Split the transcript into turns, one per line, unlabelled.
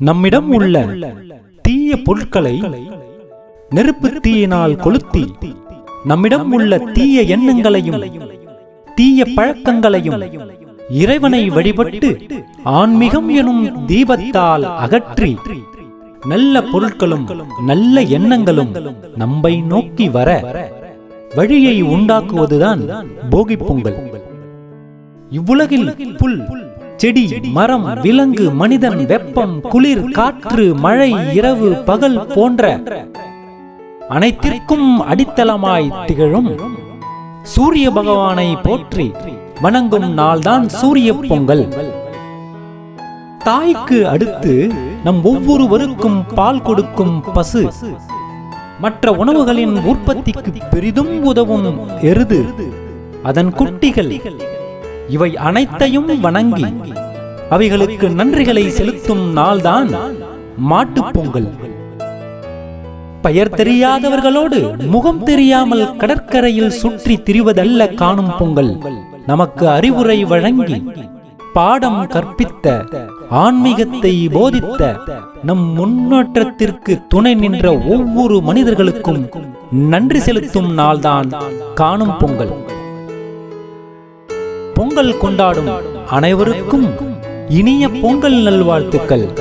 நம்மிடம் உள்ள தீய பொருட்களை நெருப்பு தீயினால் கொளுத்தி நம்மிடம் உள்ள தீய எண்ணங்களையும் தீய பழக்கங்களையும் இறைவனை வழிபட்டு ஆன்மீகம் எனும் தீபத்தால் அகற்றி நல்ல பொருட்களும் நல்ல எண்ணங்களும் நம்மை நோக்கி வர வழியை உண்டாக்குவதுதான் போகிப் பொங்கல். இவ்வுலகில் புல் செடி மரம் விலங்கு மனிதன் வெப்பம் குளிர் காற்று மழை இரவு பகல் போன்ற அனைத்திற்கும் அடித்தளமாய் திகழும். சூரிய பகவானை போற்றி வணங்கும் நாள்தான் சூரிய பொங்கல். தாய்க்கு அடுத்து நம் ஒவ்வொருவருக்கும் பால் கொடுக்கும் பசு. மற்ற உணவுகளின் உற்பத்திக்கு பெரிதும் உதவும் எருது. அதன் குட்டிகள் இவை அனைத்தையும் வணங்கி அவைகளுக்கு நன்றிகளை செலுத்தும் நாள்தான் மாட்டுப் பொங்கல். பெயர் தெரியாதவர்களோடு முகம் தெரியாமல் கடற்கரையில் சுற்றி திரிவதல்ல காணும் பொங்கல். நமக்கு அறிவுரை வழங்கி பாடம் கற்பித்த ஆன்மீகத்தை போதித்த நம் முன்னேற்றத்திற்கு துணை நின்ற ஒவ்வொரு மனிதர்களுக்கும் நன்றி செலுத்தும் நாள்தான் காணும் பொங்கல். பொங்கல் கொண்டாடும் அனைவருக்கும் இனிய பொங்கல் நல்வாழ்த்துக்கள்.